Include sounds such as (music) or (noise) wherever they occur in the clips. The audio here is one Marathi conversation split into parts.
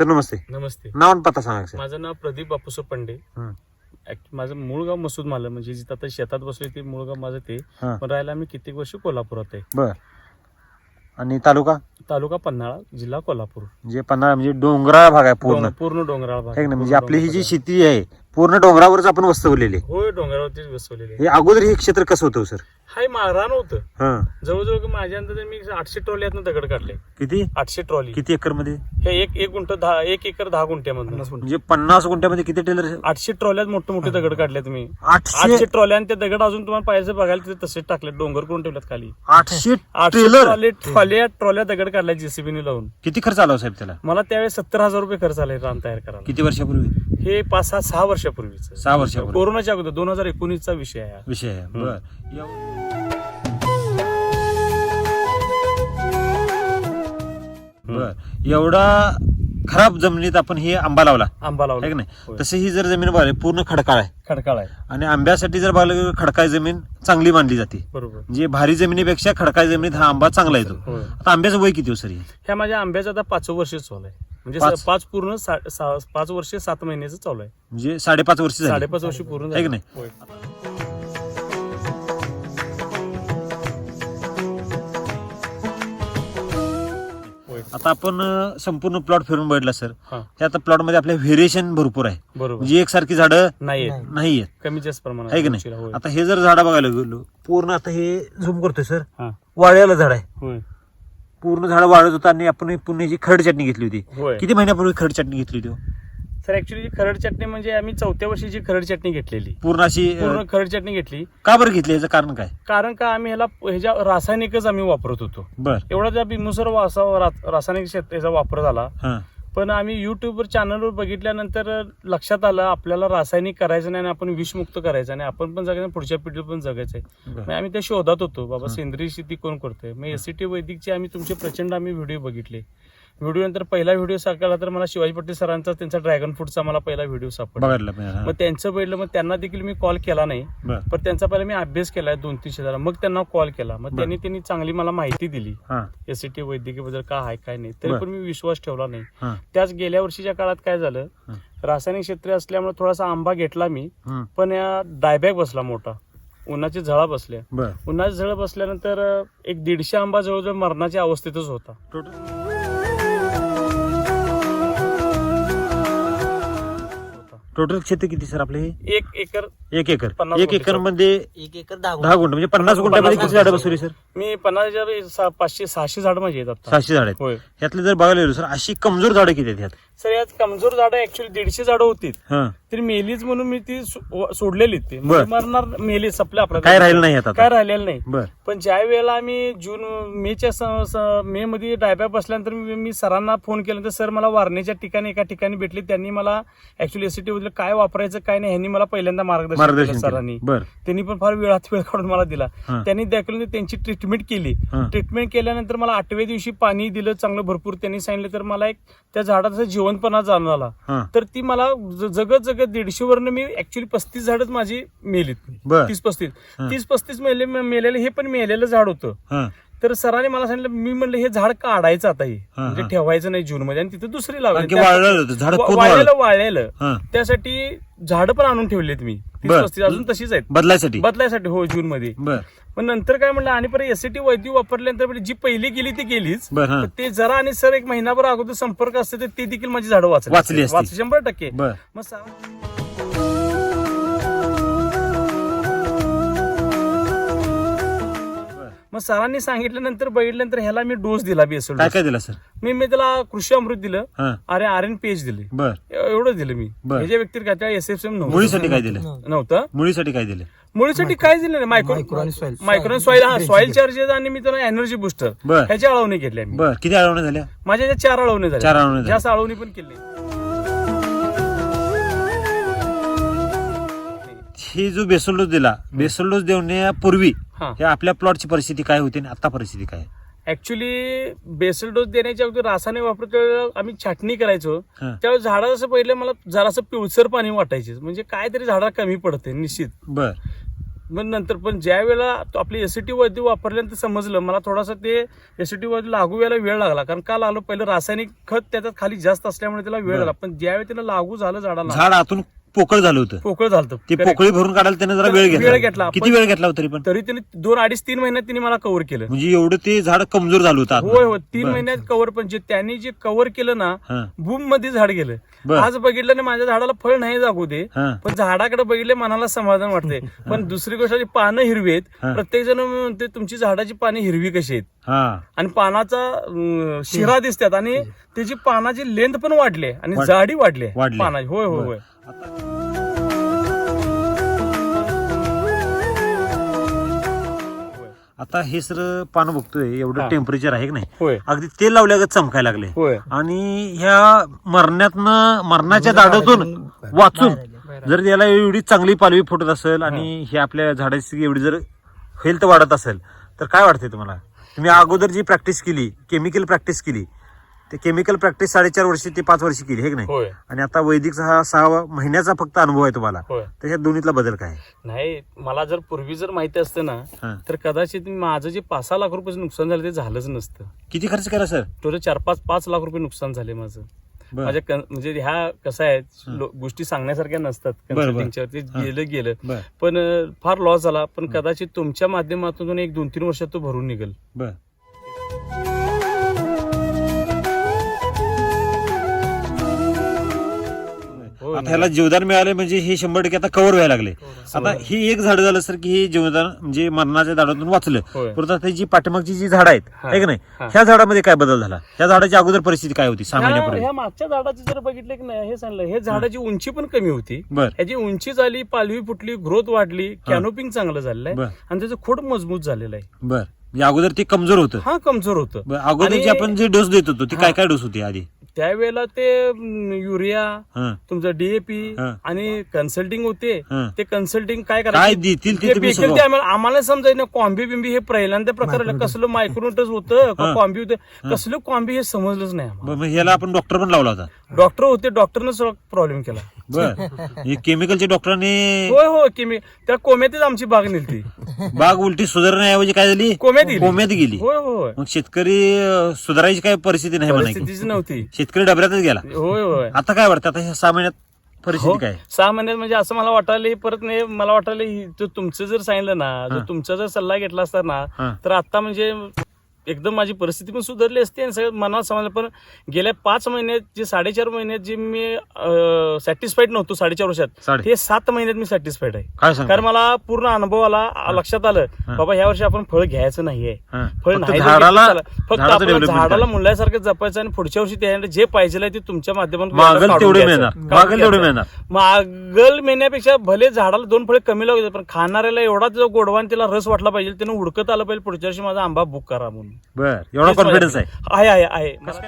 सर नमस्ते. नमस्ते. नाव आणि पत्ता सांगा सर. माझं नाव प्रदीप बापूसो पंडे. हं. Act- माझं मूळ गाव मसूद मालं म्हणजे जिथं आता शेतात बसले ते मूळ गाव माझं ते. हा. पण राहायला मी कित्येक वर्ष कोल्हापुरात आहे. बर. आणि तालुका? तालुका पन्हाळा जिल्हा कोल्हापूर. म्हणजे पन्हाळा म्हणजे डोंगराळ भाग आहे पूर्ण. डोंग- पूर्ण डोंगराळ भाग आहे. ना म्हणजे पूर्ण आपली ही जी डोंगराळ शेती आहे पूर्ण डोंगरावरच आपण वस्तवलेली आहे. होय डोंगरावरतीच बसवलेले हे अगोदर हे क्षेत्र कसं होतं हो, सर? हाय मारा नव्हतं हा. जवळजवळ माझ्या अंदाजे मी आठशे ट्रॉलीतनं दगड काढले. किती? आठशे ट्रॉली किती एकरमध्ये हे एक एक गुंठ दहा एक एकर दहा गुंठ्यामधून. म्हणजे पन्नास गुंठ्यामध्ये किती टेलर? आठशे ट्रॉल्यात मोठे मोठे दगड काढले तुम्ही आठशे? ट्रॉल्या आणि ते दगड अजून तुम्हाला पाहिजे बघायला तिथे तसेच टाकले डोंगर करून ठेवल्यात खाली. आठशे ट्रॉली ट्रॉल्या ट्रॉल्या दगड काढल्या जेसीबीने लावून. किती खर्च आला हो साहेब त्याला? मला त्यावेळेस सत्तर हजार रुपये खर्च आलाय रान तयार करायला. किती वर्षापूर्वी? हे पाच सहा सहा वर्षापूर्वीच. सहा वर्षापूर्वी. कोरोनाच्या अगोदर दोन हजार एकोणीसचा विषय आहे. विषय आहे. बर. बर. एवढा खराब जमिनीत आपण हे आंबा लावला. आंबा आहे की लावला नाही. तसे ही जर जमीन बघायला पूर्ण खडकाळ आहे. खडकाळ आहे. आणि आंब्यासाठी जर बघायला खडकाळ जमीन चांगली मानली जाते. बरोबर. म्हणजे भारी जमिनीपेक्षा खडकाळ जमिनीत हा आंबा चांगला येतो. आता आंब्याचं वय किती हो सर? ह्या माझ्या आंब्याचं आता पाच वर्ष चालू आहे. म्हणजे पाच? पूर्ण पाच वर्ष सात महिन्याचं चालू आहे. म्हणजे साडेपाच वर्ष साडेपाच वर्ष पूर्ण आहे की. नाही? आता आपण अं, संपूर्ण प्लॉट फिरून बघितला सर हा. हे आता प्लॉटमध्ये आपल्या व्हेरिएशन भरपूर आहे. बरोबर. म्हणजे एकसारखी झाडं नाही आहेत. नाही आहेत. कमी जास्त प्रमाणात आहे की नाही? होय. आता हे जर झाडं बघायला गेलो पूर्ण आता हे झूम करतोय सर हा. वाळ्याला झाड आहे. होय. पूर्ण झाड वाळत होतं आणि आपण पुण्याची खड चटणी घेतली होती. होय. किती महिन्यापूर्वी खड चटणी घेतली होती हो? सर ऍक्च्युली खरड चटणी म्हणजे आम्ही चौथ्या वर्षीची खरड चटणी घेतलेली. पूर्ण अशी पूर्ण खरड चटणी घेतली. का बरं घेतली? याचं कारण काय? कारण का आम्ही ह्याला ह्याच्या रासायनिकच आम्ही वापरत होतो. बर. एवढा त्या बिंदूसर वासा रा- रासायनिक याचा वापर झाला. पण आम्ही युट्यूबवर चॅनलवर बघितल्यानंतर लक्षात आलं आपल्याला रासायनिक करायचं नाही आणि आपण विषमुक्त करायचं नाही. आपण पण जगायचं पुढच्या पिढीला पण जगायचं आहे. मग आम्ही त्या शोधात होतो. बाबा. सेंद्रिय शेती कोण करतोय? मग एसीटी वैदिकचे आम्ही तुमचे प्रचंड आम्ही व्हिडिओ बघितले. व्हिडिओ नंतर पहिला व्हिडिओ साकारला तर मला शिवाजी पटेल सरांचा त्यांचा ड्रॅगन फ्रूटचा मला पहिला व्हिडिओ सापडला. मग त्यांचं बघितलं मग त्यांना देखील मी कॉल केला नाही. पण त्यांचा पहिला मी अभ्यास केलाय दोन तीनशे जरा मग त्यांना कॉल केला. मग. त्यांनी त्यांनी चांगली मला माहिती दिली. एसीटी वैद्यकीय काय आहे काय नाही. तरी. पण मी विश्वास ठेवला नाही. त्याच गेल्या वर्षीच्या काळात काय झालं. रासायनिक क्षेत्र असल्यामुळे थोडासा आंबा घेतला मी. पण या डायबॅग बसला मोठा. उन्हाची झळा बसल्या. उन्हाची झळ बसल्यानंतर एक दीडशे आंबा जवळजवळ मरणाच्या अवस्थेतच होता. टोटल क्षेत्र किती सर आपले? हे एक एकर. एक एकर. पन्नास एक गुंठे, एकर. मध्ये एक एकर दहा दहा गुंठ. म्हणजे पन्नास गुंठ्यामध्ये किती झाडं बसवली सर? मी पन्नास हजार पाचशे सहाशे झाड माझी आता. सहाशे झाड आहेत. होय. ह्यातले जर बघायला गेलो सर अशी कमजोर झाडं किती आहेत ह्यात सर यात कमजोर झाडं ऍक्च्युली दीडशे झाडं होती हा. तरी मेलीच म्हणून मी ती सो- सोडलेली ती. बरं. म्हणजे मरणार मेली सपल्या आपल्या काय राहिलं नाही आता? काय राहिलेलं नाही. बर. पण ज्या वेळेला आम्ही जून मेच्या स- स- मे मध्ये डायबॅक बसल्यानंतर मी मी सरांना फोन केल्यानंतर सर मला वारणेच्या ठिकाणी एका ठिकाणी भेटली. त्यांनी मला ऍक्च्युली एसीटी बद्दल काय वापरायचं काय नाही ह्यांनी मला पहिल्यांदा मार्गदर्शन केलं मार्गदर्शन सरांनी. केलं. बर. त्यांनी पण फार वेळात वेळ काढून मला दिला. हा. त्यांनी दाखवलं त्यांची ट्रीटमेंट केली. हा. ट्रीटमेंट केल्यानंतर मला आठव्या दिवशी पाणी दिलं चांगलं भरपूर त्यांनी सांगितलं. तर मला एक त्या झाडाचा जिवंतपणा जाणवला. हा. तर ती मला ज- जगत जगत दीडशे वरनं मी ऍक्च्युली पस्तीस झाडच माझी मेलीत. बर. तीस पस्तीस. हा. तीस पस्तीस मेले मेलेलं हे पण मेलेलं झाड होतं. हा. तर सरांनी मला सांगितलं मी म्हणलं हे झाड काढायचं आता हे. म्हणजे. ठेवायचं नाही जून मध्ये. आणि तिथे दुसरी लावली. वाळलेलं वाळलेलं वाळलं. वाळलेलं. त्यासाठी झाडं पण आणून ठेवलीत मी. पस्तीस अजून तशीच आहेत. बदलायसाठी? बदलायसाठी हो जून मध्ये. पण नंतर काय म्हणलं आणि परत एसीटी वैद्य वापरल्यानंतर म्हणजे जी पहिली गेली ती गेलीच ते जरा आणि सर एक महिनाभर अगोदर संपर्क असते तर ते देखील माझी झाडं वाचली वाचली शंभर टक्के. मग मग सरांनी सांगितल्यानंतर बघितल्यानंतर ह्याला मी डोस दिला बेसल काय काय दिलं सर? मी मी त्याला कृषी अमृत दिलं हा. अरे आर एन पेज दिले. बर. एवढं दिलं मी. बर. ह्याच्या व्यक्तीत काय त्या एस एफ एम मुळीसाठी काय दिलं? नव्हतं. मुळीसाठी काय दिलं? मुळीसाठी काय दिलं नाही? मायक्रो मायक्रो आणि soil. मायक्रो सॉइल हा सॉइल चार्जेस आणि मी त्याला एनर्जी बुस्टर ह्याच्या अळवणी घेतल्या मी बर. किती अळवण्या झाल्या? माझ्या चार अळवणी चार झाल्या अळवण्या झाल्या. जास्त अळवणी पण केली हे जो बेसल डोस दिला बेसल डोस देण्यापूर्वी हा. हे आपल्या प्लॉटची परिस्थिती काय होती आणि आता परिस्थिती काय आहे? ऍक्च्युली बेसल डोस देण्याच्या अगोदर रासायनिक वापरतो आम्ही छाटणी करायचो. हा. त्यावेळेस झाडाचं पहिले मला जरासं पिवसर पाणी वाटायचे. म्हणजे काहीतरी झाडाला कमी पडते निश्चित. बर. मग नंतर पण ज्या वेळेला तो आपली एसीटी वैद्य वापरल्यानंतर समजलं मला थोडासा ते एसीटी वैद्य लागू व्हायला वेळ लागला. कारण का लागलो पहिलं रासायनिक खत त्याच्यात खाली जास्त असल्यामुळे त्याला वेळ बरं. लागला. पण ज्यावेळी त्याला लागू झालं झाडाला झाड आतून पोकळ झालं होतं. पोकळ झालं ती पोकळी भरून काढायला त्याने जरा वेळ वेळ घेतला. घेतला. किती वेळ घेतला होता तरी पण? तरी त्याने दोन अडीच तीन महिन्यात तिने मला कव्हर केलं. म्हणजे एवढं ते झाड कमजोर झालं होतं. होय होय. तीन बरं. महिन्यात कव्हर पण जे त्यांनी जे कव्हर केलं ना हा, बूममध्ये झाड गेलं. बरं. आज बघितलं ना माझ्या झाडाला फळ नाही जागू दे हा. पण झाडाकडे बघितले मनाला समाधान वाटते (laughs) पण दुसरी गोष्ट पानं हिरवी आहेत. प्रत्येक जण म्हणते तुमची झाडाची पाने हिरवी कशी आहेत? हा. आणि पानाचा अं, शिरा दिसतात आणि (laughs) त्याची पानाची लेंथ पण वाढली आणि वाढ- जाडी वाढली वाढली. पानाची. होय होय होय. आता. हे सर पान बघतोय एवढं. टेम्परेचर आहे की नाही? अगदी तेल लावल्यागत चमकायला लागले. आणि ह्या मरण्यातनं मरणाच्या दाडातून वाचून जर याला एवढी चांगली पालवी फुटत असेल आणि ही. आपल्या झाडाची एवढी जर हेल्थ वाढत असेल तर काय वाटते तुम्हाला? तुम्ही अगोदर जी प्रॅक्टिस केली केमिकल प्रॅक्टिस केली ते केमिकल प्रॅक्टिस साडेचार वर्ष ते पाच वर्ष केली हे की नाही? होय. आणि आता वैदिकचा हा सहा महिन्याचा फक्त अनुभव आहे तुम्हाला. होय. तर ह्या दोन्हीतला बदल काय? नाही मला जर पूर्वी जर माहिती असतं ना. तर कदाचित माझं जे पाच सहा लाख रुपयाचं नुकसान झालं ते झालंच नसतं. किती खर्च केला सर? टोटल चार पाच पाच लाख रुपये नुकसान झाले माझं. बरं. माझ्या कन- म्हणजे ह्या कसं आहे लो- गोष्टी सांगण्यासारख्या नसतात बरं. ते हा. गेलं गेलं. बर. पण अं, फार लॉस झाला पण कदाचित तुमच्या माध्यमातून एक दोन तीन वर्षात तो भरून निघेल. बर. ह्याला जीवदान मिळाले म्हणजे हे शंभर टक्के आता कव्हर व्हायला लागले. आता ही एक झाड झालं सर की हे जीवदान म्हणजे मरणाच्या झाडातून वाचलं. परंतु आता जी पाठीमागची जी झाडं आहेत हा. आहे की नाही. ह्या झाडामध्ये काय बदल झाला? ह्या झाडाची अगोदर परिस्थिती काय होती? सहा ह्या महिन्यापूर्वी. ह्या मागच्या झाडाची जर बघितलं की नाही हे सांगलं हे झाडाची उंची पण कमी होती. बर. ह्याची उंची झाली पालवी फुटली ग्रोथ वाढली कॅनोपिंग चांगलं झालेलं आहे आणि त्याचं खोड मजबूत झालेलं आहे. बर. म्हणजे अगोदर ते कमजोर होतं. हा कमजोर होतं. अगोदर आपण जे डोस देत होतो ती काय. काय डोस होती आधी? त्यावेळेला ते युरिया हा. तुमचं डीएपी हा. आणि कन्सल्टिंग होते. ते कन्सल्टिंग काय करायचे? ते आम्हाला समजायचं कॉम्बी बिंबी हे पहिल्यांदा प्रकार. कसलं मायक्रोनटच होतं. कॉम्बी होतं? कसलं कॉम्बी हे समजलंच नाही ह्याला आपण डॉक्टर पण लावला होता. डॉक्टर होते डॉक्टरनं प्रॉब्लेम केला. बर. हे केमिकलच्या डॉक्टरांनी होय हो की मी त्या कोम्यातच आमची बाग नेलती. बाग उलटी सुधारण्याऐवजी काय झाली? कोम्यात गेली. कोम्यात गेली. होय होय. मग शेतकरी अं, सुधारायची काय परिस्थिती नाही म्हणा की. परिस्थितीच नव्हती. शेतकरी डबऱ्यातच गेला. होय होय. आता काय वाटतं? आता ह्या सहा महिन्यात परिस्थिती हो. काय? सहा महिन्यात म्हणजे असं मला वाटायला परत नाही मला वाटायला ही- तुमचं जर सांगितलं ना हा. जर तुमचा जर सल्ला घेतला असता ना हा. तर आता म्हणजे एकदम माझी परिस्थिती पण सुधारली असते आणि सगळं मनात समजलं पण गेल्या पाच महिन्यात जे साडेचार महिन्यात जे मी सॅटिस्फाईड नव्हतो साडेचार वर्षात हे सात महिन्यात मी सॅटिस्फाईड आहे. कारण मला पूर्ण अनुभव आला लक्षात आलं. बाबा ह्या वर्षी आपण फळ घ्यायचं नाहीये. फळ नाही. फक्त development झाडाला? मुलासारखं जपायचं आणि पुढच्या वर्षी त्याच्यानंतर जे पाहिजे ते तुमच्या माध्यमातून मागल महिन्यापेक्षा भले झाडाला दोन फळे कमी लागू देत, पण खाणाऱ्याला एवढा जो गोडवा आणि त्याला रस वाटला पाहिजे त्यानं हुडकत आलं पाहिजे पुढच्या वर्षी माझा आंबा बुक करा म्हणून. बर एवढा कॉन्फिडन्स आहे. आहे आहे आहे. मला-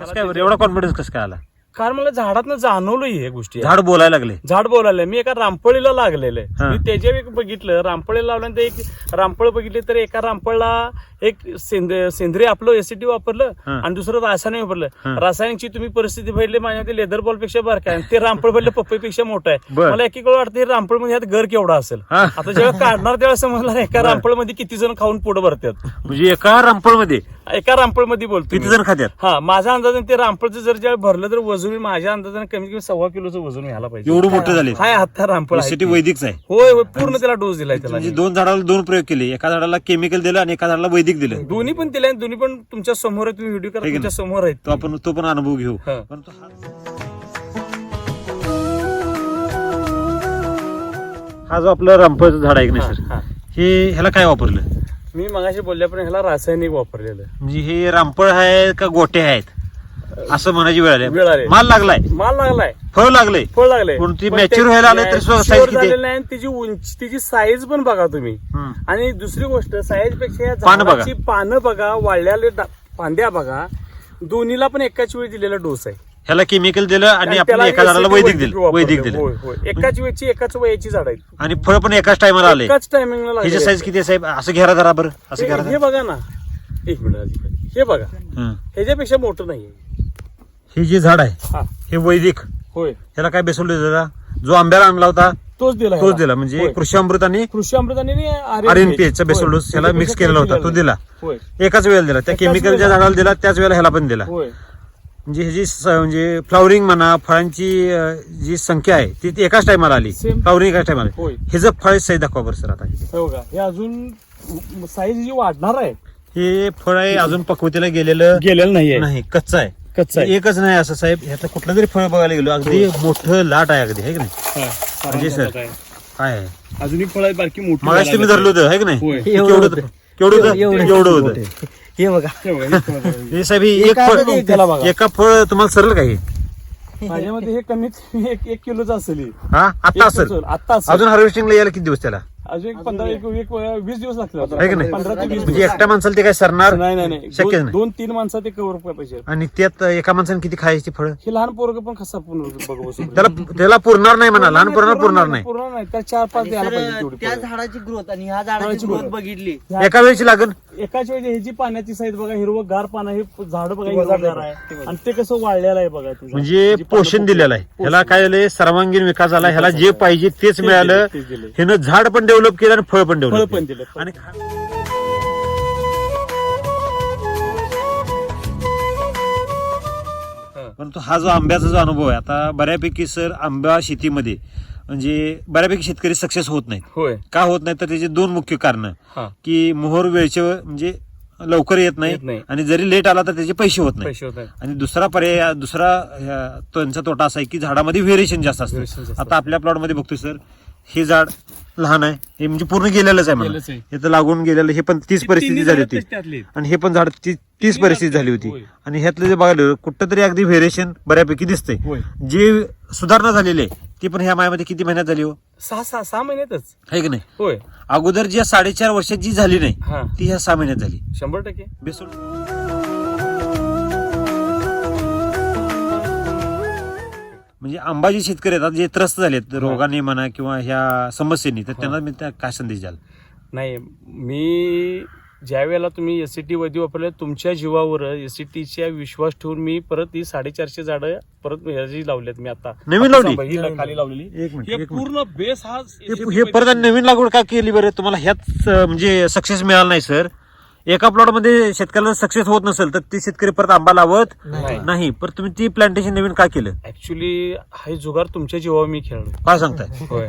कसं काय बरं? एवढा कॉन्फिडन्स कसं काय आला? कारण मला झाडातनं जाणवलं हे गोष्टी झाड बोलायला लागले झाड बोलायला मी एका रामपळीला लागलेलं. आहे मी त्याच्या एक बघितलं रामपळीला लावल्यानंतर एक रामपळ बघितली तर एका रामपळला एक सेंद्रिय आपलं एसिटी वापरलं. आणि दुसरं रासायनिक. वापरलं रासायनिकची तुम्ही परिस्थिती पाहिली माझ्या ते लेदर बॉलपेक्षा बरं काय आणि ते रामपळ पडलं पप्पीपेक्षा मोठं आहे. मला एक वाटतं हे रामपळमध्ये ह्यात घर केवढा असेल. आता जेव्हा काढणार तेव्हा समजणार एका. रामपळमध्ये किती जण खाऊन पुढे भरतात म्हणजे एका रामफळमध्ये एका रामपळमध्ये बोलतो किती. जण खात्यात हा माझ्या अंदाजाने ते रामपळचं जर ज्या भरलं तर वजन मी माझ्या अंदाजाने कमीत कमी सव्वा किलोचं वजन व्हायला पाहिजे. एवढं मोठं झाले हाय आता रामपळ आहे. सिटी ते. वैदिकच आहे. होय होय पूर्ण त्याला डोस दिलाय त्याला. म्हणजे दोन झाडाला दोन प्रयोग केले. एका झाडाला केमिकल दिलं आणि एका झाडाला वैदिक दिलं. दोन्ही पण दिले आणि दोन्ही पण तुमच्यासमोर आहे तुम्ही व्हिडिओ करा ठीक आहे ना. तुमच्यासमोर आहेत. तो आपण तो पण अनुभव घेऊ. हा. हा- हा जो आपला रामफळचं झाड आहे की नाही सर हा. हे. ह्याला काय वापरलं? मी मगाशी बोलल्यापर्यंत ह्याला रासायनिक वापरलेलं. म्हणजे हे रामफळ आहे का गोटे आहेत? असं म्हणायची वेळ वेळ आली. आली. माल लागलाय. माल लागलाय. फळ लागले फळ लागले पण ती mature व्हायला आले तरी सुद्धा size किती? आहे? नाही आणि तिची उंची तिची साईज पण बघा तुम्ही. हम्म. आणि दुसरी गोष्ट साईजपेक्षा या पानं बघा. झाडाची पानं बघा वाळलेले डा- फांद्या बघा दोन्हीला पण एकाच वेळी दिलेला डोस आहे. ह्याला केमिकल दिलं आणि आपण त्याला एका झाडाला वैदिक दिलं. वैदिक दिलं. होय. एकाच वेळची एकाच वयाची झाड आहेत. आणि फळ पण एकाच टायमाला आले. एकाच टायमिंगला ह्याची साईज किती आहे साहेब? असं घ्या जरा बरं. असं घ्या हे बघा ना. एक मिनिट आधी. हे बघा. हं. ह्याच्यापेक्षा मोठं नाहीये. हे जे झाड आहे हा. हे वैदिक. होय. ह्याला काय बेसल दिला जो आंब्याला आणला होता तोच दिला तोच ह्याला. दिला. म्हणजे होय. कृषी अमृत आणि कृषी अमृताने पी चा. बेसल डोस ह्याला मिक्स केलेला होता. तो दिला. होय. एकाच वेळेला दिला. त्या केमिकलच्या. झाडाला दिला त्याच वेळेला ह्याला पण दिला. होय. म्हणजे ह्याची स- म्हणजे फ्लॉवरिंग म्हणा फळांची अं, जी संख्या आहे ती ती एकाच टायमाला आली. Same. फ्लॉवरिंग एकाच टायमाला होय. ह्याचं फळ सही दाखवा बरं सर आता. हो हे अजून साईज जी वाढणार आहे हे फळ आहे अजून पक्वतीला गेलेलं गेलेलं नाहीये. नाही कच्चा आहे. कच्चा आहे. एकच नाही असं साहेब. ह्याचं कुठलं तरी फळ बघायला गेलो. अगदी मोठं लाट आहे अगदी. आहे की नाही? हा, म्हणजे सर. साधारण काय आहे? अजूनही फळ बारकी मोठी मगाशी तुम्ही धरलं होतं आहे की नाही? होय. हे केवढं होतं. केवढं होतं? हे बघा. हे साहेब हे एक एका फळमध्ये त्याला बघा. एका फळ तुम्हाला सरळ काय माझ्यामध्ये हे कमीत कमी एक एक किलोच असेल हे. हा? एक आता असेल. आता असेल. अजून हार्वेस्टिंगला यायला किती दिवस त्याला? अजून एक पंधरा एक. एक वीस दिवस लागतील आहे की नाही. पंधरा ते वीस म्हणजे दिवस. एकट्या माणसाला ते काय सरणार? नाही नाही नाही. शक्य दोन- नाही. दोन तीन माणसं ते कव्हर पाहिजे आणि त्यात एका माणसाने किती खायची फळ? हे लहान पोरग पण कसा पूर्ण बघ बसू (laughs) त्याला त्याला पुरणार नाही म्हणा. लहान पोरांना पुरणार नाही पूर्ण नाही. त्या चार पाच द्यायला पाहिजे तर तेवढी त्या. झाडाची ग्रोथ आणि ह्या झाडाची ग्रोथ. बघितली. एका वेळची लागन एकाच वेळी ह्याची पाण्याची साईज बघा हिरवं गार पानं हे झाड बघा हिरवगार आहे. आणि ते कसं वाढलेलं आहे बघा ते झाड. म्हणजे जी पानं पोषण दिलेलं आहे. ह्याला काय झालंय? सर्वांगीण विकास झाला. ह्याला जे पाहिजे तेच मिळालं. तेच दिलंय. ह्यानं झाड पण डेव्हलप केलं आणि फळ पण फळ डेव्हलप पण केलं दिलं. आणि परंतु हा जो आंब्याचा जो अनुभव आहे आता बऱ्यापैकी सर आंबा शेतीमध्ये म्हणजे बऱ्यापैकी शेतकरी सक्सेस होत नाहीत. होय. का होत नाही तर त्याचे दोन मुख्य कारण. हा. की मोहर वेळचे म्हणजे लवकर येत येत नाही. नाही आणि जरी लेट आला तर त्याचे पैसे होत नाही. पैसे होत आहेत आणि दुसरा पर्याय दुसरा अं, त्यांचा तोटा असा आहे की झाडामध्ये व्हेरिएशन जास्त Variation असतं जास्त आता आपल्या प्लॉटमध्ये बघतोय सर. हे झाड लहान आहे. हे म्हणजे पूर्ण गेलेलंच आहे गेलंच आहे. म्हणा हे तर लागून गेलेलं हे पण तीच परिस्थिती तिन्ही झाली झाडं होती. आणि हे पण झाड ती- तीच परिस्थिती झाली होती. होय. आणि ह्यातलं जे बघायला गेलं, कुठं तरी अगदी व्हेरिएशन बऱ्यापैकी दिसतंय. होय. जे सुधारणा झालेली आहे ती पण ह्या मायामध्ये किती महिन्यात झाली हो? सहा सहा सहा महिन्यातच. आहे की नाही? होय. अगोदर जी साडेचार वर्षात जी झाली नाही ती ह्या सहा महिन्यात झाली. शंभर टक्के. बेसूड. म्हणजे आंबाजी शेतकरी आहेत जे त्रस्त झालेत रोगाने म्हणा किंवा ह्या समस्येनी तर त्यांना मी त्या काय संदेश द्याल? नाही मी ज्या वेळेला तुम्ही एस सी टी वैद्य वापरले तुमच्या जीवावर एस सी टीच्या विश्वास ठेवून मी परत ही साडेचारशे झाडं परत ह्याची लावलेत मी आता. नवीन आता लावली? ही खाली लावलेली. एक मिनिट हे एक मिनिट. पूर्ण बेस हा हे- हे परत आणि नवीन लागवड का केली बरं? तुम्हाला ह्यात अं, म्हणजे सक्सेस मिळाला नाही सर एका प्लॉटमध्ये शेतकऱ्याला सक्सेस होत नसेल तर ते शेतकरी परत आंबा लावत नाही. नाही. पण तुम्ही ती प्लांटेशन नवीन का केलं? ऍक्च्युली हा जुगार तुमच्या जीवावर मी खेळलो. काय सांगताय? होय.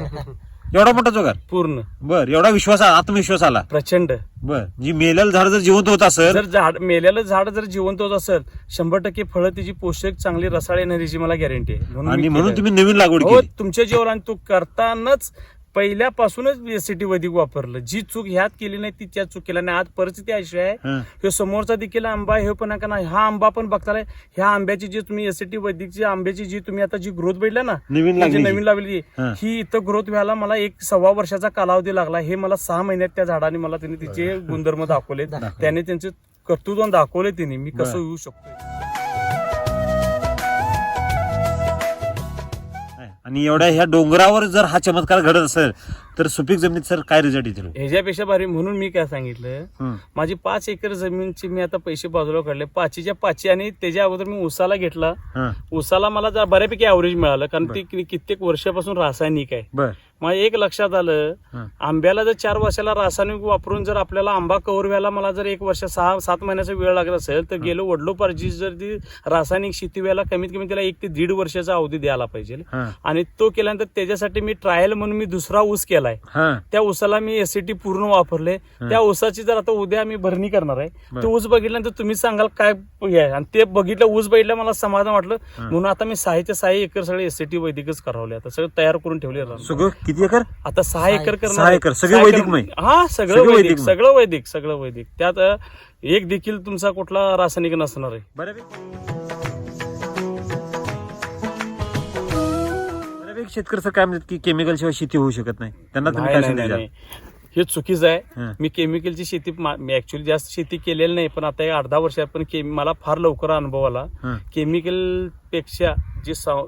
एवढा मोठा जोगार पूर्ण. बर एवढा विश्वास आ- आत्मविश्वास आला. प्रचंड. बर जी मेलेलं झाड जर जिवंत होत असेल जर झाड मेलेलं झाड जर जिवंत होत असेल शंभर टक्के फळं त्याची पोषक चांगली रसाळ येण्याची मला गॅरंटी आहे. मी आणि म्हणून केलंय. तुम्ही नवीन लागवड हो केली. तुमच्या जीवावर आणि तो करतानाच पहिल्यापासूनच एससीटी वैदिक वापरलं. जी चूक ह्यात केली नाही ती त्या चूक केल्या नाही. आज परिस्थिती अशी आहे हं. समोरचा देखील आंबा हे पण का नाही? हा आंबा पण बघताय ह्या आंब्याची जी तुम्ही एससीटी वैदिकची आंब्याची जी तुम्ही आता जी ग्रोथ भेटला ना नवीन जी. नवीन लावलेली हं. इथं ग्रोथ व्हायला मला एक सव्वा वर्षाचा कालावधी लागला. हे मला सहा महिन्यात त्या झाडाने मला त्यांनी तिचे गुणधर्म दाखवले. त्याने त्यांचे कर्तृत्व दाखवले त्यांनी मी कसं. येऊ शकतो आणि एवढ्या ह्या डोंगरावर जर हा चमत्कार घडत असेल तर सुपीक जमिनीत सर काय रिझल्ट येतील? ह्याच्यापेक्षा भारी म्हणून मी काय सांगितलं. माझी पाच एकर जमीनची मी आता पैसे बाजूला काढले. पाचीच्या पाचशे आणि त्याच्या अगोदर मी उसाला घेतला. उसाला मला बऱ्यापैकी ॲव्हरेज मिळालं कारण ते कित्येक वर्षापासून रासायनिक आहे. मला एक लक्षात आलं. आंब्याला जर चार वर्षाला रासायनिक वापरून जर आपल्याला आंबा कव्हर व्हायला मला जर एक वर्ष सहा सात महिन्याचा वेळ लागत असेल तर गेलो वडलोपारची जर ती रासायनिक शेती व्हायला कमीत कमी त्याला एक ते दीड वर्षाचा अवधी द्यायला पाहिजे. आणि तो केल्यानंतर त्याच्यासाठी मी ट्रायल म्हणून मी दुसरा ऊस केलाय. हं. त्या ऊसाला मी एसटी पूर्ण वापरले. त्या ऊसाची जर आता उद्या मी भरणी करणार आहे. तो ऊस बघितल्यानंतर तुम्ही सांगाल काय आणि ते बघितलं ऊस बघितलं मला समाधान वाटलं. म्हणून आता मी सहाच्या सहा एकर सगळे एसटी वैदिकच करावले. आता सगळं तयार करून ठेवले. किती एकर? आता सहा एकर करणार सहा. एकर, सगळे सहा वैदिक माहिती. हा सगळं सगळे वैदिक सगळं वैदिक सगळं वैदिक. त्यात अं, एक देखील तुमचा कुठला रासायनिक नसणार आहे. बऱ्यापैकी बऱ्यापैकी शेतकरी सर काय म्हणतात की केमिकल शिवाय शेती होऊ शकत नाही. त्यांना तुम्ही नाही काय नाही संदेश नाही द्याल? नाही. हे चुकीचं आहे. हं. मी केमिकलची शेती मा- मी ऍक्च्युली जास्त शेती केलेली नाही पण आता या अर्धा वर्षात पण के- मला फार लवकर अनुभव आला. केमिकलपेक्षा जे सा-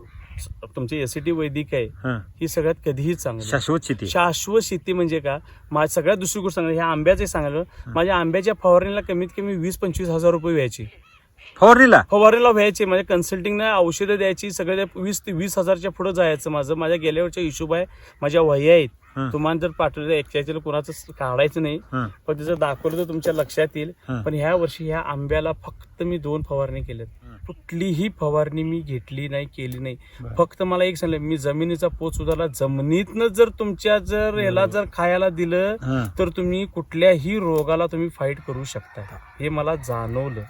तुमची एसिटी वैदिक आहे हं. सगळ्यात कधीही चांगली. शाश्वत शेती. शाश्वत शेती म्हणजे का? माझ्या सगळ्यात दुसरी गोष्ट सांगितलं ह्या आंब्याचे सांगितलं माझ्या आंब्याच्या फवारणीला कमीत कमी वीस पंचवीस हजार रुपये व्हायचे. फवारणीला? फवारणीला व्हायचे म्हणजे कन्सल्टिंग औषधं द्यायची सगळे वीस ते वीस हजारच्या पुढे जायचं माझं. माझ्या गेल्या वर्षी हिशोब आहे माझ्या वह्या आहेत. हं. तुम्हाला जर पाठवलं एक्चुअली कोणाचं काढायचं नाही हं. पण त्याचं दाखवलं तर तुमच्या लक्षात येईल. हं. पण ह्या वर्षी ह्या आंब्याला फक्त मी दोन फवारणी केल्यात. कुठलीही फवारणी मी घेतली नाही केली नाही. बरं. फक्त मला एक सांगलं मी जमिनीचा पोत उदारला जमिनीतनं जर तुमच्या जर याला जर खायला दिलं हं. तर तुम्ही कुठल्याही रोगाला तुम्ही फाईट करू शकता. हे मला जाणवलं.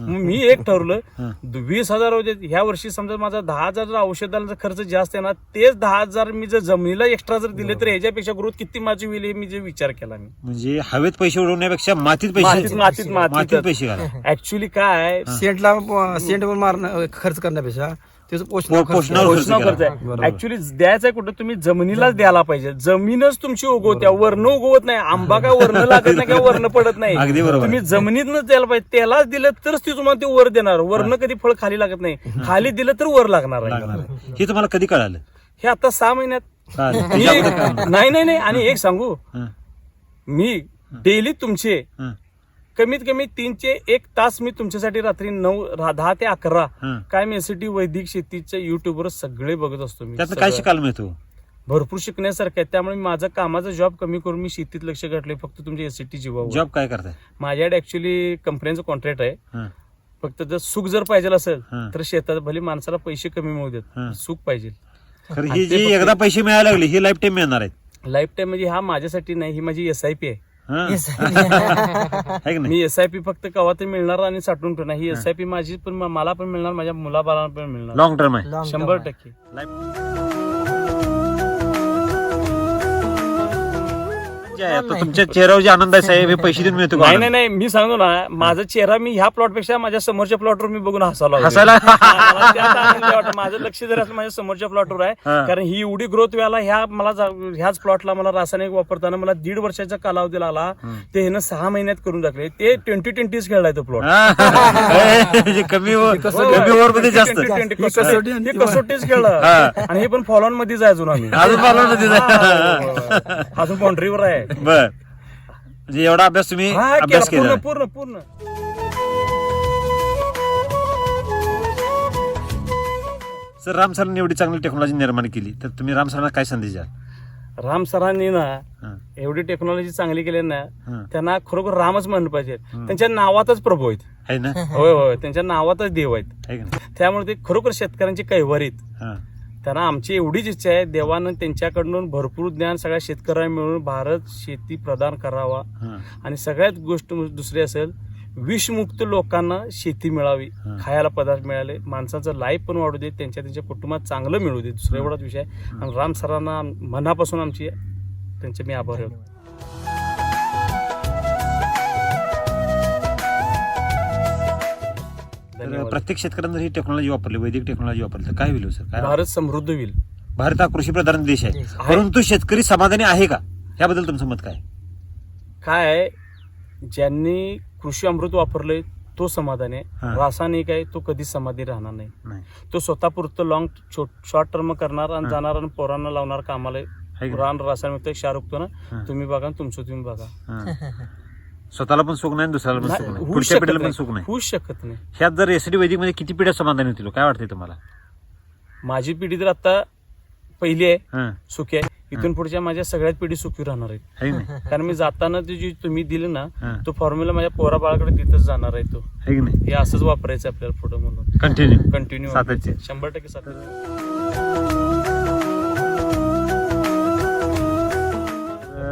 मग मी एक ठरवलं. वीस हजार होते ह्या वर्षी समजा माझा दहा हजार जर औषधाला खर्च जास्त आहे ना तेच दहा हजार मी जर जमिनीला एक्स्ट्रा जर दिले तर ह्याच्यापेक्षा ग्रोथ किती माझी होईल हे मी जे विचार केला मी. म्हणजे हवेत पैसे उडवण्यापेक्षा मातीत पैसे मातीत- मातीत- पैसे घाला. ऍक्च्युली काय सेंटला सेंट पण मारणं खर्च करण्यापेक्षा त्याचं पोषण पो- पोषणावर खर्च घोषणा केला. करताय बरोबर. ऍक्च्युली द्यायचंय कुठं तुम्ही जमिनीलाच द्यायला पाहिजे जमीनच तुमची उगवत्या वर्ण उगवत नाही आंबा काय वर्ण लागत नाही किंवा वर्ण पडत नाही अगदी बरोबर. तुम्ही जमिनीतनच द्यायला पाहिजे त्यालाच दिलं तरच ती तुम्हाला ते वर देणार वर्ण कधी फळ खाली लागत नाही खाली दिलं तर वर लागणार लागणार आहे आहे. हे तुम्हाला कधी कळालं हे आता सहा महिन्यात. मी. नाही नाही नाही आणि एक सांगू हं. मी डेली तुमचे हं. कमीत कमी तीनचे एक तास मी तुमच्यासाठी रात्री नऊ रा- दहा ते अकरा हं. काय मी एसीटी वैदिक शेतीच्या युट्यूबवर सगळे बघत असतो मी त्यातनं काय सगळं. शिकायला मिळतो भरपूर शिकण्यासारखं आहे त्यामुळे मी माझा कामाचा जॉब कमी करून मी शेतीत लक्ष घातलंय फक्त तुमच्या एसीटी जीवावर जॉब काय करताय माझ्याकडे ऍक्च्युली कंपन्यांचं कॉन्ट्रॅक्ट आहे हं. फक्त जर सुख जर पाहिजे असेल हं. तर शेतात भले माणसाला पैसे कमी मिळू देत हं. सुख पाहिजे खरं आणि ही ते जी फक्त- एकदा पैसे मिळायला लागले ही लाईफ टाईम मिळणार आहेत लाईफ टाईम म्हणजे हा माझ्यासाठी नाही ही माझी एस आय पी आहे हं. आहे (laughs) की नाही? मी एस आय पी फक्त कवा ते मिळणार आणि साठवून ठेवणार. ही एस आय पी माझी पण मला पण मिळणार माझ्या मुलाबाळांना पण मिळणार. लॉंग टर्म आहे. शंभर टक्के. जे आहे, आता तुमच्या चेहऱ्यावर जे आनंद आहे साहेब हे पैसे देऊन मिळतो का नाही नाही नाही मी सांगतो ना माझा चेहरा मी ह्या प्लॉटपेक्षा माझ्या समोरच्या प्लॉटवर मी बघून हसायला लागलो. हसायला? मला त्यात आनंद वाटतो. माझं लक्ष जर असलं माझ्या समोरच्या प्लॉटवर आहे हा. कारण ही एवढी ग्रोथ व्हायला ह्या मला जा- ह्याच प्लॉटला मला रासायनिक वापरताना मला दीड वर्षाचा कालावधी लागला ते ह्यानं सहा महिन्यात करून टाकले ते ट्वेंटी ट्वेंटीच खेळलाय तो प्लॉट हा. कमी ओव्हर कमी ओव्हरमध्ये जास्त कसोटी कसोटीच खेळलं हा. आणि हे पण फॉलोन मध्येच आहे अजून आम्ही अजून मध्ये हा, हो, हो. अजून बाउंड्रीवर आहे बर. म्हणजे एवढा अभ्यास तुम्ही हा अभ्यास केला. पूर्ण पूर्ण पूर्ण. सर राम सरांनी एवढी चांगली टेक्नॉलॉजी निर्माण केली तर तुम्ही राम सरांना काय संदेश द्याल? राम सरांनी ना हं. एवढी टेक्नॉलॉजी चांगली केली ना हं. त्यांना खरोखर रामच म्हणलं पाहिजे. त्यांच्या नावातच प्रभू आहेत. आहे ना? होय होय त्यांच्या नावातच देव आहेत. आहे का नाही? त्यामुळे ते खरोखर शेतकऱ्यांचे कैवार आहेत हा. त्यांना आमची एवढीच इच्छा आहे. देवानं त्यांच्याकडून भरपूर ज्ञान सगळ्या शेतकऱ्यांना मिळून भारत शेती प्रदान करावा. आणि सगळ्यात गोष्ट दुसरी असेल विषमुक्त लोकांना शेती मिळावी. खायला पदार्थ मिळाले. माणसाचं लाईफ पण वाढू दे. त्यांच्या त्यांच्या कुटुंबात चांगलं मिळू दे. दुसरा एवढाच विषय. आणि राम सरांना मनापासून आमची त्यांचे मी आभार तर प्रत्येक शेतकऱ्यांना जर ही टेक्नॉलॉजी वापरली वैदिक टेक्नॉलॉजी वापरली. तर काय होईल हो सर काय भारत समृद्ध होईल. भारत हा कृषी प्रधान देश आहे. परंतु शेतकरी समाधानी आहे का? याबद्दल तुमचं मत काय? काय ज्यांनी कृषी अमृत वापरलंय तो समाधान आहे. हा. रासायनिक आहे तो कधीच समाधी राहणार नाही. तो स्वतः पुरतं लॉंग शॉर्ट टर्म करणार आणि हा. जाणार आणि पोरांना लावणार कामाला? रान रासायनिक शाहरुख तो हा. ना? तुम्ही बघा तुमचं तुम्ही बघा. हा. स्वतःला पण सुख नाही आणि दुसऱ्याला पण सुख नाही. पुढच्या शकत पिढीला पण नाही. सुख नाही. होऊच शकत नाही. ह्यात जर एसडी वैदिकमध्ये किती पिढ्या समाधानी होतील हो? काय वाटतंय तुम्हाला? माझी पिढी तर आता पहिली आहे हा. सुखी आहे. इथून पुढच्या माझ्या सगळ्यात पिढी सुखी राहणार आहेत. आहे की नाही? कारण मी जाताना ते जी तुम्ही दिले ना हा. तो फॉर्म्युला माझ्या पोरा बाळाकडे तिथंच जाणार आहे तो. आहे की नाही? हे असंच वापरायचं आपल्याला पुढे म्हणून. कंटिन्यू कंटिन्यू सातत्य. शंभर टक्के सातत्य.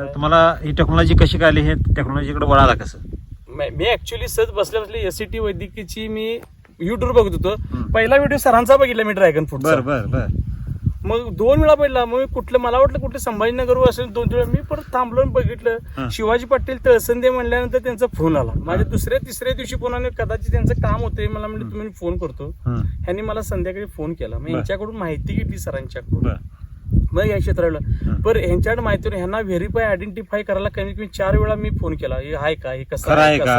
तुम्हाला ही टेक्नॉलॉजी कशी कळली हे टेक्नॉलॉजीकडे वळाला कसं? मी- ऍक्च्युली सहज बसल्या बसल्या एसीटी वैद्यकीची मी युट्यूब बघत होतो. पहिला व्हिडिओ सरांचा बघितला मी ड्रॅगन फ्रूट बर बर बर. मग दोन वेळा पहिला मग कुठलं मला वाटलं कुठलं संभाजीनगर असेल दोन वेळा. मी परत थांबलो. बघितलं. शिवाजी पाटील तळसंदे म्हणल्यानंतर त्यांचा फोन आला. माझ्या दुसऱ्या तिसऱ्या दिवशी फोन कदाचित त्यांचं काम होतं मला म्हणजे तुम्ही फोन करतो. ह्यांनी मला संध्याकाळी फोन केला. मग. यांच्याकडून माहिती घेतली सरांच्याकडून. मग या क्षेत्राला. पण ह्यांच्याकडे माहिती नाही ह्यांना व्हेरीफाय आयडेंटिफाय करायला कमीत कमी चार वेळा मी फोन केला. हे आहे का? हे कसं आहे का?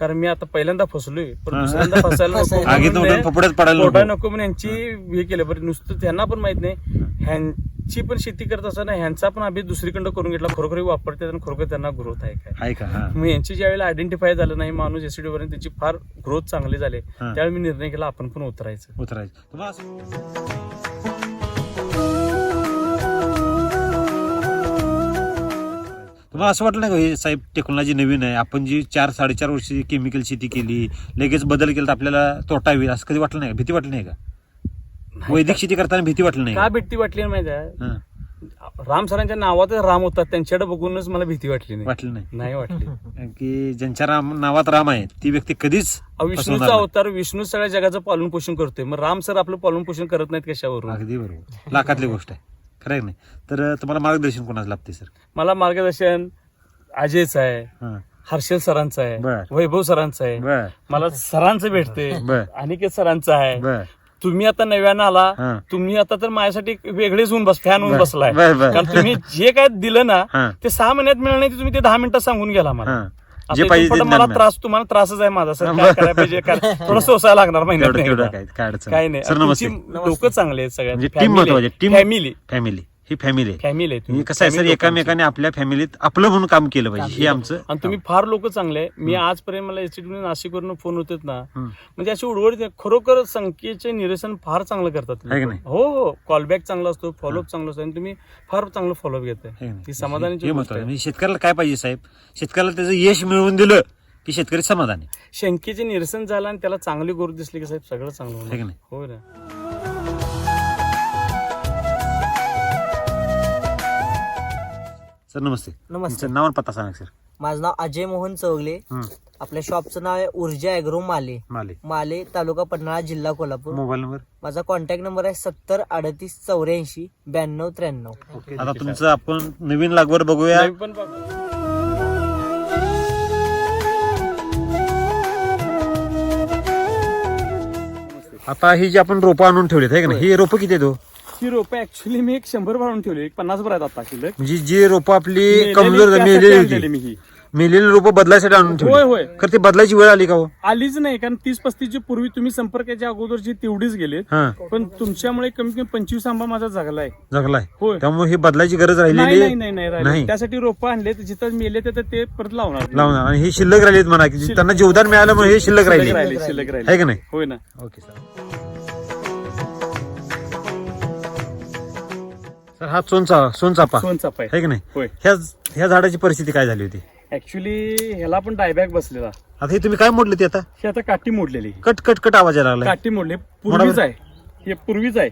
कारण मी आता पहिल्यांदा फसलोय. पण. दुसऱ्यांदा फसायला नको. (laughs) म्हणून यांची हे केलं. बरं नुसतं त्यांना पण माहीत नाही. ह्यांची पण शेती करत असताना ह्यांचा पण अभ्यास दुसरीकडे करून घेतला. खरोखर वापरतात आणि खरोखर त्यांना ग्रोथ आहे काय? मग यांची ज्यावेळेला आयडेंटिफाय झालं नाही माणूस एसिडी वरून त्याची फार ग्रोथ चांगली झाली. त्यावेळी मी निर्णय केला आपण पण उतरायचं. उतरायचं. तुम्हाला असं- वाटलं नाही का हे साहेब टेक्नॉलॉजी नवीन आहे आपण जी चार साडेचार वर्षी केमिकल शेती केली लगेच बदल केला तर आपल्याला तोटा होईल असं कधी वाटलं नाही का? भीती वाटली नाही का? वैदिक शेती करताना भीती वाटली नाही का? भीती वाटली नाही माहिती राम सरांच्या नावातच राम होतात त्यांच्याकडे बघूनच मला भीती वाटली नाही. वाटलं नाही? नाही वाटली. की ज्यांच्या राम नावात राम आहे ती व्यक्ती कधीच विष्णूचा. अवतार विष्णू सगळ्या जगाचं पालन पोषण करतोय. मग राम सर आपलं पालन पोषण करत नाहीत कशावरून? अगदी बरोबर. लाखातली गोष्ट आहे. खरं आहे की नाही तर तुम्हाला मार्गदर्शन कोणाचं लाभते सर मला मार्गदर्शन अजयचं आहे हा हर्षल सरांचं बर. आहे वैभव सरांचं आहे बर मला सरांचं भेटते बर. अनिकेत सरांचं आहे बर तुम्ही आता नव्यानं आला हा. तुम्ही आता तर माझ्यासाठी एक वेगळेच होऊन बस फॅन होऊन बर. बसलाय बर, बर. कारण तुम्ही जे काय दिलं ना हा. ते सहा महिन्यात मिळणार नाही ते तुम्ही ते दहा मिनिटात सांगून गेला मला हा जे पाहिजे ते मला ज्ञान त्रास तुम्हाला त्रासच आहे माझा सर. काय बर. करायला पाहिजे? काय (laughs) थोडं सोसायला लागणार महिन्यात तेवढं तेवढं एकदा. काय काय अडचण काय नाही. सर नमस्ते. लोक चांगले आहेत म्हणजे सगळ्यात टीम महत्वाची टीम फॅमिली फॅमिली ही फॅमिली आहे फॅमिली आहे तुम्ही. कसं आहे सर family एकामेकाने आपल्या फॅमिलीत आपलं म्हणून काम केलं पाहिजे हे आमचं आणि तुम्ही फार लोक चांगले आहे. मी आजपर्यंत मला एसटीडी नाशिकवरून फोन होतेत ना. म्हणजे अशी उडवड खरोखर संख्येचे निरसन फार चांगलं करतात आहे का लोकं. नाही? हो हो कॉलबॅक चांगला असतो फॉलोअप चांगला असतो आणि तुम्ही फार चांगलं फॉलोअप घेताय हे नाही. ही समाधानाची हे गोष्ट महत्वाचं आहे. म्हणजे शेतकऱ्याला काय पाहिजे साहेब शेतकऱ्याला त्याचं यश मिळवून दिलं की शेतकरी समाधानी शंकेचे निरसन झालं आणि त्याला चांगली ग्रोथ दिसली की साहेब सगळं चांगलं आहे का होणार नाही? हो ना सर नमस्ते. नमस्ते. तुमचं नाव आणि पत्ता सांगा सर. माझं नाव अजय मोहन चौगले. हं. आपल्या शॉपचं नाव आहे ऊर्जा ॲग्रो माले. माले. माले तालुका पन्हाळा जिल्हा कोल्हापूर. Mobile number? माझा कॉन्टॅक्ट नंबर आहे सत्तर अडतीस चौऱ्याऐंशी ब्याण्णव त्र्याण्णव. आता तुमचं आपण नवीन लागवड बघूया. आता ही जी आपण रोपं आणून ठेवलीत आहे का नाही? ही रोपं किती आहेत हो? रोपं ऍक्च्युली मी एक शंभर भरून ठेवली एक पन्नास भर आहेत आता शिल्लक म्हणजे जी रोपं आपली कमजोर मेलेली आणलेली होती. मी ही. मेलेली रोपं बदलायसाठी आणून होय ठेवली. होय खरं ती बदलायची वेळ आली का हो? आलीच नाही कारण तीस पस्तीस जी पूर्वी तुम्ही संपर्काच्या अगोदरची तेवढीच गेलेत. हा. पण तुमच्यामुळे कमी कमी पंचवीस आंबा माझा जगलाय. जगलाय. होय. त्यामुळे ही बदलायची गरज नाही राहिलेली नाही नाही राहिले. त्यासाठी रोपं आणले जिथं मेले तिथं ते परत लावणार. लावणार. आणि हे शिल्लक राहिलीत म्हणा की. त्यांना जीवदान मिळालं म्हणून हे शिल्लक राहिले. राहिले शिल्लक राहिले. आहे का नाही? होय ना. ओके सर हा सोनचा सोनचापा सोनचाप आहे आहे की नाही? होय. ह्या ह्या झाडाची परिस्थिती काय झाली होती? ऍक्च्युली ह्याला पण डायबॅक बसलेला. आता हे तुम्ही काय मोडले ते आता? ही आता काठी मोडलेली. कट कट कट आवाज यायला लागला काठी मोडली. पूर्वीच आहे. हे पूर्वीच आहे.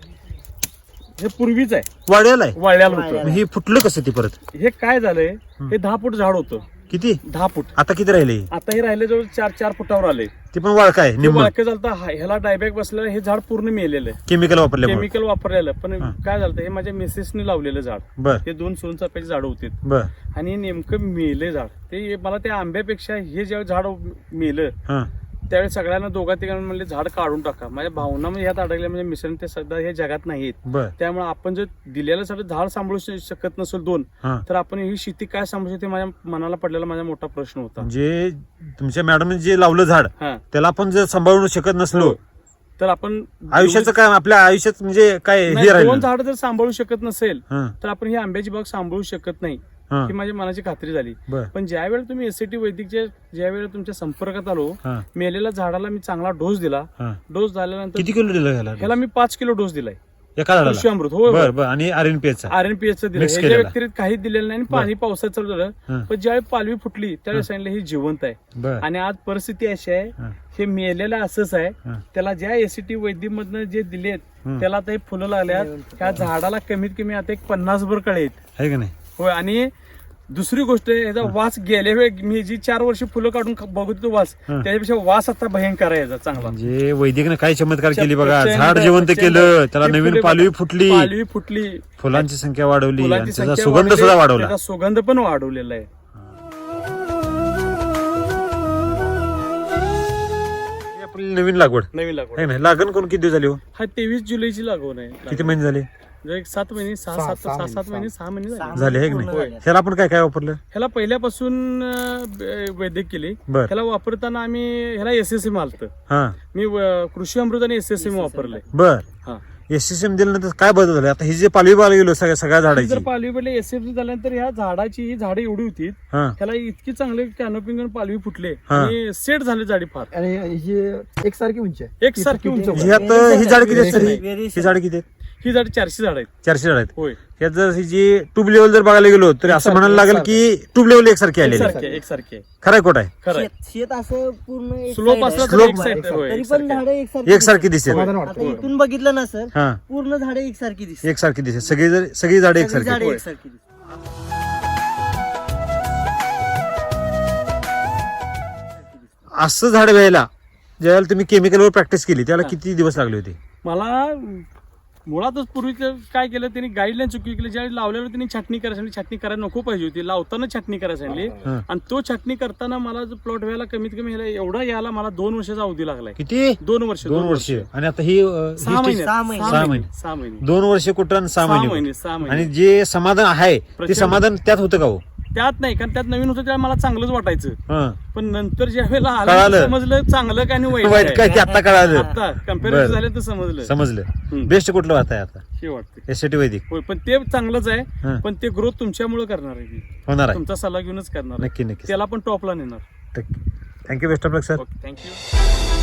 हे पूर्वीच आहे. वाढलेला आहे. वाळल्याला होतं. हे फुटलं कसं ते परत? हे काय झालंय? हे दहा फूट झाड होतं. किती? दहा फूट. आता किती राहिले? आता हे राहिले जवळ चार चार फुटावर आले. ते पण वाळका आहे निम्म वाक्य झालं ह्याला डायबॅक बसलेलं हे झाड पूर्ण मेलेलं आहे. केमिकल वापरल्यामुळे. केमिकल वापरलेलं. पण. काय झालं हे माझ्या मिसेसने लावलेलं झाड. बर. हे दोन सोनचाफ्याची झाड होती. बर. आणि नेमकं मेले झाड. ते मला त्या आंब्यापेक्षा हे जेव्हा झाड मेलं त्यावेळी सगळ्यांना दोघा तिघांना म्हणले झाड काढून टाका. माझ्या भावना म्हणजे ह्यात अडकल्या म्हणजे मिश्रण ते सध्या हे जगात नाहीत. त्यामुळे आपण जर दिलेलं सगळं झाड सांभाळू शकत नसेल दोन हा. तर आपण ही शेती काय सांभाळू शकते माझ्या मनाला पडलेला माझा मोठा प्रश्न होता. म्हणजे तुमच्या मॅडम जे लावलं झाड हा. त्याला आपण जर सांभाळू शकत नसलो तर आपण आयुष्याचं काय आपल्या आयुष्यात म्हणजे काय हे दोन झाड जर सांभाळू शकत नसेल हा. तर आपण ही आंब्याची बाग सांभाळू शकत नाही. हा. ही माझ्या मनाची खात्री झाली. बर. पण ज्या वेळेला तुम्ही एसटी वैदिकच्या ज्या वेळेला तुमच्या संपर्कात आलो हा. मेलेल्या झाडाला मी चांगला डोस दिला. हा. डोस झाल्यानंतर किती किलो दिलं ह्याला ह्याला मी पाच किलो डोस दिलाय. एका झाडाला? कृषी हो बर बर. आणि आर एन पी चा? आर एन पी एच दिलं Mix ह्याच्या केलेला. व्यतिरिक्त काहीच दिलेलं नाही. आणि पाणी पावसात चालू झालं. हा. पण ज्यावेळी पालवी फुटली त्यावेळी सांगितलं ही जिवंत आहे. बर. आणि आज परिस्थिती अशी आहे हा. मेलेलं असंच आहे. हा. त्याला ज्या एसीटी वैद्यमधनं जे दिलेत हम्म. त्याला आता हे फुलं लागल्यात. त्या झाडाला कमीत कमी आता एक पन्नास भर कळे आहेत. आहे का नाही? होय आणि दुसरी गोष्ट आहे, याचा वास गेल्या वेळी मी जी चार वर्ष फुलं काढून बघत होतो वास. त्याच्यापेक्षा वास आता भयंकर आहे याचा चांगला. म्हणजे वैदिकने काय चमत्कार केली बघा झाड जिवंत केलं त्याला नवीन पालवी. फुटली. पालवी फुटली. फुलांची संख्या वाढवली आणि त्याचा सुगंध सुद्धा वाढवला. सुगंध पण वाढवलेला आहे. आपली नवीन लागवड. नवीन लागवड. नाही लागण करून किती दिवस झाली हो? हा तेवीस जुलैची लागवड आहे. किती महिने झाले? जर एक सात महिने सहा सहा- सात सहा सात महिने सहा महिने झाले. झाले हे की पूर्ण नाही. ह्याला आपण काय काय वापरलं? ह्याला पहिल्यापासून अं, ब- वैद्यक केली. बर. ह्याला वापरताना आम्ही ह्याला एस एस एम आलत. हा. मी कृषी अमृत आणि एस एस एम वापरलंय. बर. हा. एस एस एम दिल्यानंतर काय बदल झाले? आता ही जे पालवी पाला गेलो सगळ्या सगळ्या ही जर झाडाची पालवी पडली एस एफ झाल्यानंतर ह्या झाडाची ही झाडं एवढी होती हा. ह्याला इतकी चांगले कॅनोपिंग आणि पालवी फुटले हा. आणि सेट झाले झाडी फार. आणि ही एकसारखी उंची आहे. एकसारखी उंची. ह्यात ही झाड किती आहेत सर? ही. ही झाड किती आहेत? ही झाडी चारशे झाड आहेत. चारशे झाड आहेत. होय. ह्यात जर ही जी ट्यूब लेवल जर बघायला गेलो तर असं म्हणायला लागेल की ट्यूब लेवल एकसारखी आलेली आहे. एकसारखे आहे, एकसारखे आहे. खरंय खोट आहे? खरं आहे. शेत शेत असं पूर्ण एक स्लोप side असला आहे. तर Slope एक होय तरी पण आहे. झाडं एकसारखी एकसारखी दिसते समाधान. वाटतं इथून बघितलं ना सर हा. पूर्ण झाडं एकसारखी दिसतात. एकसारखी दिसते सगळी जर सगळी झाडे सगळी एकसारखी झाडं होय. एकसारखी दिसतात. असं झाड व्हायला ज्यावेळेला तुम्ही केमिकलवर प्रॅक्टिस केली त्याला किती दिवस लागले होते? मला मुळातच पूर्वी काय केलं त्यांनी गाईडलाईन चुकी केली ज्यावेळी लावल्यावर त्यांनी छाटणी करायला सांगितली छाटणी करायला नको पाहिजे होती लावताना छाटणी करायला सांगितली हा. आणि तो छाटणी करताना मला जो प्लॉट व्हायला कमीत कमी ह्याला एवढा यायला मला दोन वर्षाचा अवधी लागलाय किती दोन वर्ष दोन वर्ष आणि आता ही अं, ही सहा महिने सहा महिने. सहा महिने. सहा महिने दोन वर्ष कुठं आणि सहा सहा महिने महिने. सहा आणि महिने जे समाधान आहे ते प्रचंड. समाधान त्यात होतं का हो त्यात नाही कारण त्यात नवीन होतं त्यावेळेला मला चांगलंच वाटायचं हं. पण नंतर ज्या वेळेला आलं कळालं. समजलं चांगलं काय आणि वाईट वाईट काय ते आता कळालं आता कंपॅरिझन बरं. झालं तर समजलं समजलं. बेस्ट कुठलं वाहत आहे आता हे वाटतं एस वैदिक होय पण ते चांगलंच आहे हं. पण ते ग्रोथ तुमच्यामुळे करणार आहे. होणार आहे तुमचा सल्ला घेऊनच करणार आहे. नक्की नक्की त्याला पण टॉपला नेणार thank you best of luck sir okay thank you